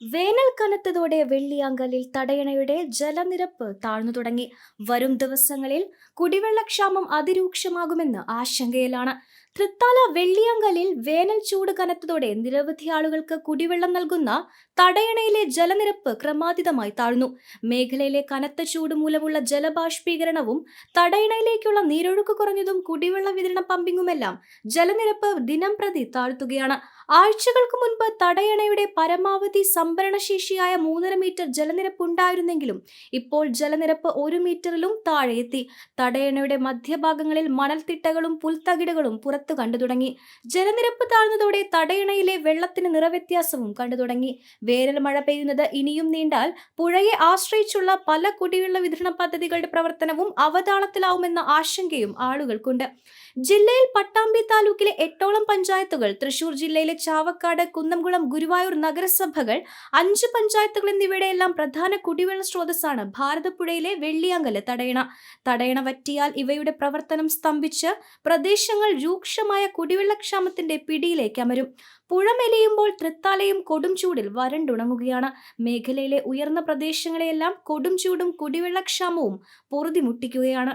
വേനൽ കനത്തതോടെ വെള്ളിയാങ്കലിൽ തടയണയുടെ ജലനിരപ്പ് താഴ്ന്നു തുടങ്ങി. വരും ദിവസങ്ങളിൽ കുടിവെള്ളക്ഷാമം അതിരൂക്ഷമാകുമെന്ന് ആശങ്കയിലാണ്. തൃത്താല വെള്ളിയങ്കലിൽ വേനൽ ചൂട് കനത്തതോടെ നിരവധി ആളുകൾക്ക് കുടിവെള്ളം നൽകുന്ന തടയണയിലെ ജലനിരപ്പ് ക്രമാതീതമായി താഴ്ന്നു. മേഖലയിലെ കനത്ത ചൂട് മൂലമുള്ള ജലബാഷ്പീകരണവും തടയണയിലേക്കുള്ള നീരൊഴുക്ക് കുറഞ്ഞതും കുടിവെള്ള വിതരണ പമ്പിങ്ങുമെല്ലാം ജലനിരപ്പ് ദിനം പ്രതി താഴ്ത്തുകയാണ്. ആഴ്ചകൾക്ക് മുൻപ് തടയണയുടെ പരമാവധി സംഭരണശേഷിയായ മൂന്നര മീറ്റർ ജലനിരപ്പ് ഉണ്ടായിരുന്നെങ്കിലും ഇപ്പോൾ ജലനിരപ്പ് ഒരു മീറ്ററിലും താഴെയെത്തി. തടയണയുടെ മധ്യഭാഗങ്ങളിൽ മണൽത്തിട്ടകളും പുൽത്തകിടുകളും പുറത്തു കണ്ടു തുടങ്ങി. ജലനിരപ്പ് താഴ്ന്നതോടെ തടയണയിലെ വെള്ളത്തിന് നിറവ്യത്യാസവും കണ്ടു തുടങ്ങി. വേനൽ മഴ പെയ്യുന്നത് ഇനിയും നീണ്ടാൽ പുഴയെ ആശ്രയിച്ചുള്ള പല കുടിവെള്ള വിതരണ പദ്ധതികളുടെ പ്രവർത്തനവും അവതാളത്തിലാവുമെന്ന ആശങ്കയും ആളുകൾക്കുണ്ട്. ജില്ലയിൽ പട്ടാമ്പി താലൂക്കിലെ എട്ടോളം പഞ്ചായത്തുകൾ തൃശൂർ ജില്ലയിലെ ചാവക്കാട് കുന്നംകുളം ഗുരുവായൂർ നഗരസഭകൾ അഞ്ച് പഞ്ചായത്തുകൾ എന്നിവയുടെയെല്ലാം പ്രധാന കുടിവെള്ള സ്രോതസ്സാണ് ഭാരതപ്പുഴയിലെ വെള്ളിയാങ്കൽ തടയണ. തടയണ വറ്റിയാൽ ഇവയുടെ പ്രവർത്തനം സ്തംഭിച്ച് പ്രദേശങ്ങൾ രൂക്ഷമായ കുടിവെള്ളക്ഷാമത്തിന്റെ പിടിയിലേക്ക് അമരും. പുഴമെലിയുമ്പോൾ തൃത്താലയും കൊടും ചൂടിൽ വരണ്ടുണങ്ങുകയാണ്. മേഖലയിലെ ഉയർന്ന പ്രദേശങ്ങളെയെല്ലാം കൊടും ചൂടും കുടിവെള്ളക്ഷാമവും പൊറുതിമുട്ടിക്കുകയാണ്.